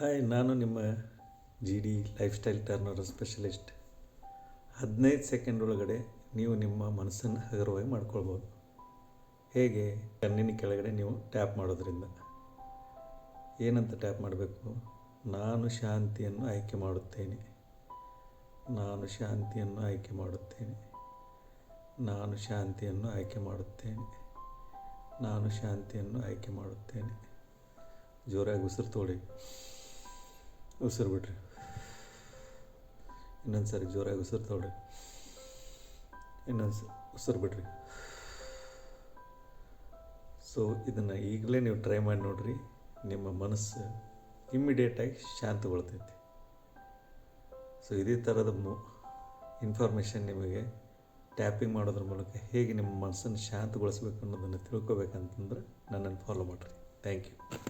Hi, ನಾನು ನಿಮ್ಮ G D life style turner specialist ಹದಿನೈದು ಸೆಕೆಂಡ್ ಒಳಗಡೆ ನೀವು ನಿಮ್ಮ ಮನಸ್ಸನ್ನು ಹಗುರವಾಗಿ ಮಾಡ್ಕೊಳ್ಬೋದು. ಹೇಗೆ? ಕಣ್ಣಿನ ಕೆಳಗಡೆ ನೀವು ಟ್ಯಾಪ್ ಮಾಡೋದ್ರಿಂದ. ಏನಂತ ಟ್ಯಾಪ್ ಮಾಡಬೇಕು? ನಾನು ಶಾಂತಿಯನ್ನು ಆಯ್ಕೆ ಮಾಡುತ್ತೇನೆ. ನಾನು ಶಾಂತಿಯನ್ನು ಆಯ್ಕೆ ಮಾಡುತ್ತೇನೆ. ನಾನು ಶಾಂತಿಯನ್ನು ಆಯ್ಕೆ ಮಾಡುತ್ತೇನೆ. ನಾನು ಶಾಂತಿಯನ್ನು ಆಯ್ಕೆ ಮಾಡುತ್ತೇನೆ. ಜೋರಾಗಿ ಉಸಿರು ತೋಳಿ ಉಸಿರು ಬಿಡ್ರಿ. ಇನ್ನೊಂದು ಸರಿ ಜೋರಾಗಿ ಉಸಿರು ತಗೊಳ್ರಿ ಇನ್ನೊಂದು ಉಸಿರು ಬಿಡ್ರಿ. ಸೊ ಇದನ್ನು ಈಗಲೇ ನೀವು ಟ್ರೈ ಮಾಡಿ ನೋಡ್ರಿ. ನಿಮ್ಮ ಮನಸ್ಸು ಇಮ್ಮಿಡಿಯೇಟಾಗಿ ಶಾಂತಗೊಳ್ತೈತಿ. ಸೊ ಇದೇ ಥರದ ಇನ್ಫಾರ್ಮೇಷನ್ ನಿಮಗೆ ಟ್ಯಾಪಿಂಗ್ ಮಾಡೋದ್ರ ಮೂಲಕ ಹೇಗೆ ನಿಮ್ಮ ಮನಸ್ಸನ್ನು ಶಾಂತಗೊಳಿಸ್ಬೇಕು ಅನ್ನೋದನ್ನು ತಿಳ್ಕೊಬೇಕಂತಂದ್ರೆ ನನ್ನನ್ನು ಫಾಲೋ ಮಾಡಿರಿ. Thank you